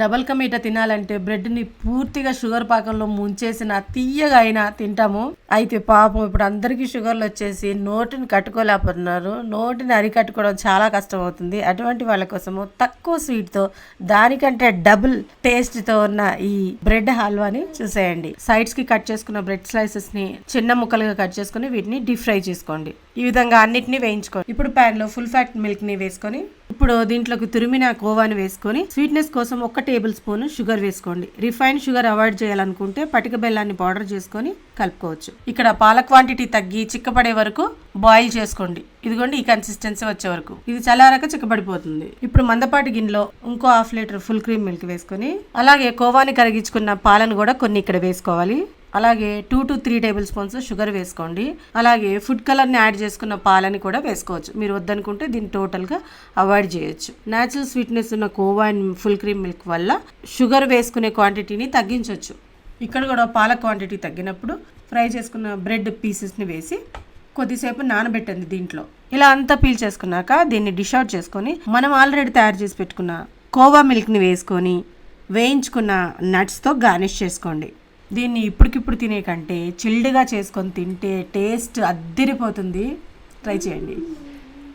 Double కమీట తినాలంటే బ్రెడ్ని పూర్తిగా sugar పాకంలో ముంచేసిన తీయగా అయినా తింటాము. అయితే పాపం ఇప్పుడు అందరికీ షుగర్లు వచ్చేసి నోటిని కట్టుకోలేకపోతున్నారు. నోటిని అరికట్టుకోవడం చాలా కష్టం అవుతుంది అటువంటి వాళ్ళ కోసము తక్కువ స్వీట్తో దానికంటే డబుల్ టేస్ట్తో ఉన్న ఈ బ్రెడ్ హల్వాని చూసేయండి. సైడ్స్కి కట్ చేసుకున్న బ్రెడ్ స్లైసెస్ని చిన్న ముక్కలుగా కట్ చేసుకుని వీటిని డీప్ ఫ్రై చేసుకోండి. ఈ విధంగా అన్నిటిని వేయించుకోండి. ఇప్పుడు ప్యాన్లో ఫుల్ ఫ్యాట్ మిల్క్ని వేసుకొని ఇప్పుడు దీంట్లోకి తురిమిన కోవాని వేసుకొని స్వీట్నెస్ కోసం ఒక టేబుల్ స్పూన్ షుగర్ వేసుకోండి. రిఫైన్ షుగర్ అవాయిడ్ చేయాలనుకుంటే పటిక బెల్లాన్ని పౌడర్ చేసుకొని కలుపుకోవచ్చు. ఇక్కడ పాల క్వాంటిటీ తగ్గి చిక్కపడే వరకు బాయిల్ చేసుకోండి. ఇదిగోండి ఈ కన్సిస్టెన్సీ వచ్చే వరకు. ఇది చల్లారాక చిక్కబడిపోతుంది. ఇప్పుడు మందపాటి గిన్నెలో ఇంకో half litre full cream milk వేసుకొని అలాగే కోవాని కరిగించుకున్న పాలను కూడా కొన్ని ఇక్కడ వేసుకోవాలి. అలాగే two to three tablespoons sugar వేసుకోండి. అలాగే ఫుడ్ కలర్ని యాడ్ చేసుకున్న పాలని కూడా వేసుకోవచ్చు. మీరు వద్దనుకుంటే దీన్ని టోటల్గా అవాయిడ్ చేయొచ్చు. న్యాచురల్ స్వీట్నెస్ ఉన్న khoa and full cream milk వల్ల షుగర్ వేసుకునే క్వాంటిటీని తగ్గించవచ్చు ఇక్కడ కూడా పాల క్వాంటిటీ తగ్గినప్పుడు ఫ్రై చేసుకున్న బ్రెడ్ పీసెస్ని వేసి కొద్దిసేపు నానబెట్టండి దీంట్లో. ఇలా అంతా పీల్ చేసుకున్నాక దీన్ని డిష్ అవుట్ చేసుకొని మనం ఆల్రెడీ తయారు చేసి పెట్టుకున్న కోవా మిల్క్ని వేసుకొని వేయించుకున్న నట్స్తో గార్నిష్ చేసుకోండి. దీన్ని ఇప్పటికిప్పుడు తినే కంటే చిల్డ్గా చేసుకొని తింటే టేస్ట్ అద్దిరిపోతుంది. ట్రై చేయండి.